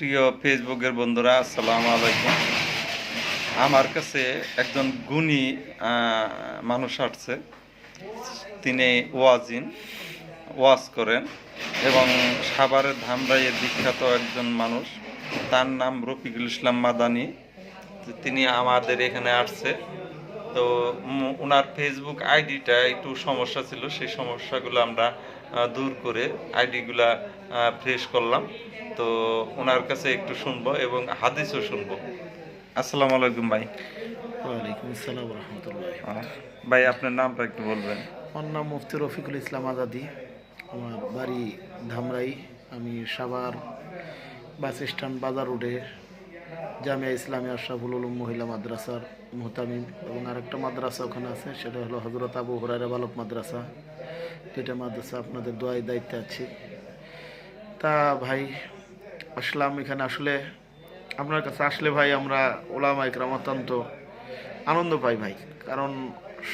প্রিয় ফেসবুকের বন্ধুরা, আসসালামু আলাইকুম। আমার কাছে একজন গুণী মানুষ আসছে। তিনি ওয়াজিন, ওয়াজ করেন এবং সাভারের ধামরাইয়ের বিখ্যাত একজন মানুষ। তার নাম রফিকুল ইসলাম মাদানি। তিনি আমাদের এখানে আসছে। তো ওনার ফেসবুক আইডিটা একটু সমস্যা ছিল। সেই সমস্যাগুলো আমরা দূর করে আইডিগুলা ফ্রেশ করলাম। তো ওনার কাছে একটু শুনব এবং হাদিসও শুনব। আসসালামু আলাইকুম ভাই। ওয়ালাইকুম আসসালাম রহমতুল্লাহ ভাই আপনার নামটা একটু বলবেন। আমার নাম মুফতি রফিকুল ইসলাম আজাদি। আমার বাড়ি ধামরাই। আমি সাভার বাস স্ট্যান্ড বাজার রোডে জামিয়া ইসলামী আশরাফুল উলুম মহিলা মাদ্রাসার মোহতামিম এবং আরেকটা মাদ্রাসা ওখানে আছে সেটা হলো হজরত আবু হরাইরা বালক মাদ্রাসা। যেটা মাদ্রাসা আপনাদের দোয়াই দায়িত্বে আছি। তা ভাই, আসলাম এখানে। আসলে আপনার কাছে আসলে ভাই আমরা ওলামা ইকরাম অত্যন্ত আনন্দ পাই ভাই। কারণ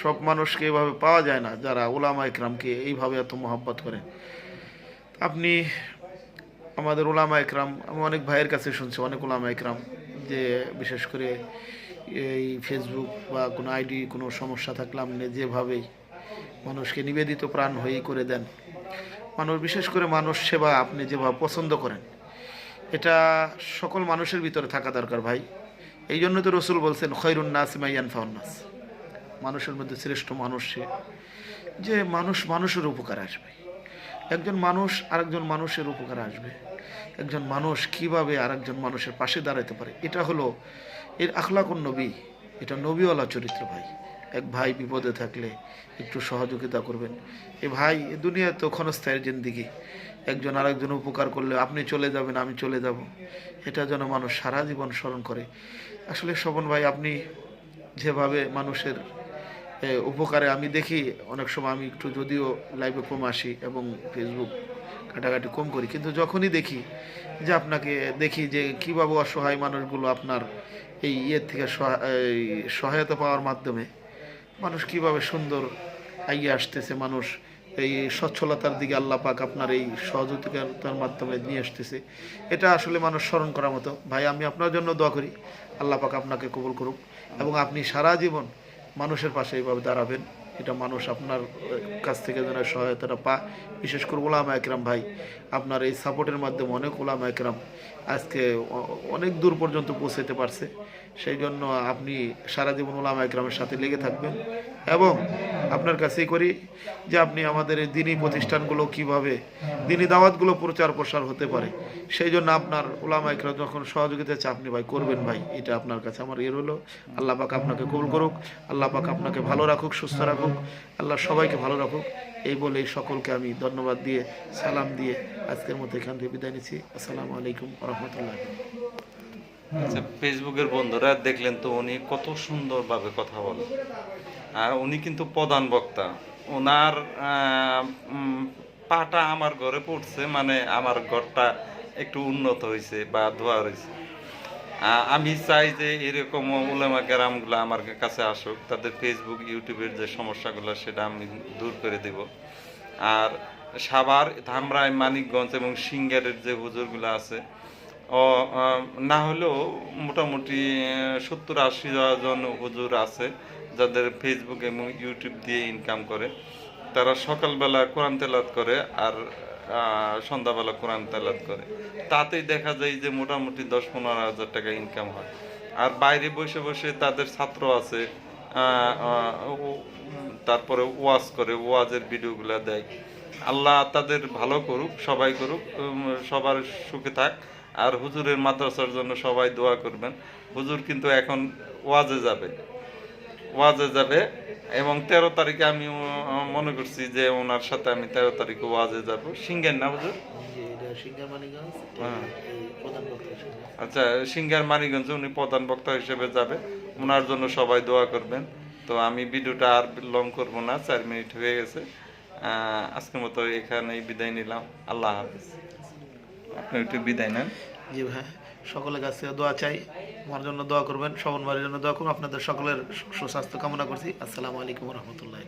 সব মানুষকে এভাবে পাওয়া যায় না যারা ওলামা ইকরামকে এইভাবে এত মহব্বত করে। আপনি আমাদের ওলামা ইকরাম আমি অনেক ভাইয়ের কাছে শুনছি, অনেক ওলামা ইকরাম যে বিশেষ করে এই ফেসবুক বা কোনো আইডি কোনো সমস্যা থাকলে আপনি যেভাবেই মানুষকে নিবেদিত প্রাণ হয়েই করে দেন। মানুষ বিশেষ করে মানুষ সেবা আপনি যেভাবে পছন্দ করেন, এটা সকল মানুষের ভিতরে থাকা দরকার ভাই। এই জন্য তো রসুল বলছেন খৈরুন নাস মাইয়ান ফাউন্নাস মানুষের মধ্যে শ্রেষ্ঠ মানুষ সে। যে মানুষ মানুষের উপকার আসবে। একজন মানুষ আরেকজন মানুষের উপকার আসবে। একজন মানুষ কীভাবে আরেকজন মানুষের পাশে দাঁড়াতে পারে? এটা হলো এর আখলাকুন নবী, এটা নবীওয়ালা চরিত্র ভাই। এক ভাই বিপদে থাকলে একটু সহযোগিতা করবেন। এ ভাই দুনিয়া তো ক্ষণস্থায়ের জিন্দিগি। একজন আরেকজন উপকার করলে আপনি চলে যাবেন, আমি চলে যাব। এটা যেন মানুষ সারা জীবন স্মরণ করে। আসলে শোভন ভাই, আপনি যেভাবে মানুষের উপকারে আমি দেখি, অনেক সময় আমি একটু যদিও লাইভে কম আসি এবং ফেসবুক ঘাটাঘাটি কম করি। কিন্তু যখনই দেখি যে আপনাকে দেখি যে কীভাবে অসহায় মানুষগুলো আপনার এই ইয়ের থেকে সহায়তা পাওয়ার মাধ্যমে মানুষ কীভাবে সুন্দর এগিয়ে আসতেছে, মানুষ এই সচ্ছলতার দিকে আল্লাহ পাক আপনার এই সহযোগিতার মাধ্যমে নিয়ে আসতেছে। এটা আসলে মানুষ স্মরণ করার মতো। ভাই, আমি আপনার জন্য দোয়া করি, আল্লাহ পাক আপনাকে কবুল করুক এবং আপনি সারা জীবন মানুষের পাশে এইভাবে দাঁড়াবেন। এটা মানুষ আপনার কাছ থেকে যেন সহায়তাটা পা বিশেষ করে ওলামা একরাম ভাই, আপনার এই সাপোর্টের মাধ্যমে অনেক ওলামা একরাম আজকে অনেক দূর পর্যন্ত পৌঁছাতে পারছে। সেই জন্য আপনি সারা জীবন ওলামা একরামের সাথে লেগে থাকবেন। এবং আপনার কাছেই করি যে আপনি আমাদের এই দিনী প্রতিষ্ঠানগুলো কীভাবে, দিনী দাওয়াতগুলো প্রচার প্রসার হতে পারে। সেই জন্য আপনার ওলামা একরাম যখন সহযোগিতা চায়, আপনি ভাই করবেন ভাই, এটা আপনার কাছে আমার এর হলো আল্লাহ পাক আপনাকে কবুল করুক, আল্লাহ পাক আপনাকে ভালো রাখুক, সুস্থ রাখুক, আল্লাহ সবাইকে ভালো রাখুক। এই বলে সকলকে আমি ধন্যবাদ দিয়ে, সালাম দিয়ে আজকের মতো এখান থেকে বিদায় নিচ্ছি। আসসালামু আলাইকুম রহমতুল্লাহ। আচ্ছা ফেসবুকের বন্ধুরা দেখলেন তো উনি কত সুন্দরভাবে কথা বলেন। আর উনি কিন্তু প্রধান বক্তা। ওনার পাটা আমার ঘরে পড়ছে মানে আমার ঘরটা একটু উন্নত হয়েছে বা ধোয়া হয়েছে। আমি চাই যে এরকম উলেমা গ্রামগুলো আমার কাছে আসুক, তাদের ফেসবুক ইউটিউবের যে সমস্যাগুলো, সেটা আমি দূর করে দেব। আর সাভার, ধামরাই, মানিকগঞ্জ এবং সিঙ্গারের যে হুজুরগুলো আছে না হলেও মোটামুটি সত্তর আশি জন হুজুর আছে যাদের ফেসবুক এবং ইউটিউব দিয়ে ইনকাম করে। তারা সকালবেলা কোরআন তেলাত করে আর সন্ধ্যাবেলা কোরআন তেলাত করে। তাতেই দেখা যায় যে মোটামুটি দশ পনেরো হাজার টাকা ইনকাম হয়। আর বাইরে বসে বসে তাদের ছাত্র আছে তারপরে ওয়াজ করে, ওয়াজের ভিডিওগুলো দেয়। আল্লাহ তাদের ভালো করুক, সবাই করুক সবার সুখে থাক। আর হুজুরের মাদ্রাসার জন্য সবাই দোয়া করবেন। হুজুর কিন্তু এখন ওয়াজে যাবে। ওয়াজে যাবে এবং তেরো তারিখে আমি মনে করছি যে ওনার সাথে আমি তেরো তারিখে ওয়াজে যাব। সিঙ্গের না হুজুর? হ্যাঁ। আচ্ছা সিঙ্গার মানিগঞ্জে উনি প্রধান বক্তা হিসেবে যাবে। ওনার জন্য সবাই দোয়া করবেন। তো আমি ভিডিওটা আর লং করব না চার মিনিট হয়ে গেছে। আজকের মতো এখানেই বিদায় নিলাম। আল্লাহ হাফিজ। একটু বিদায় নেন। জি ভাই, সকলের কাছে দোয়া চাই। আমার জন্য দোয়া করবেন শবন ভাইয়ের জন্য দোয়া করুন। আপনাদের সকলের সুস্বাস্থ্য কামনা করছি। আসসালামু আলাইকুম রহমতুল্লাহ।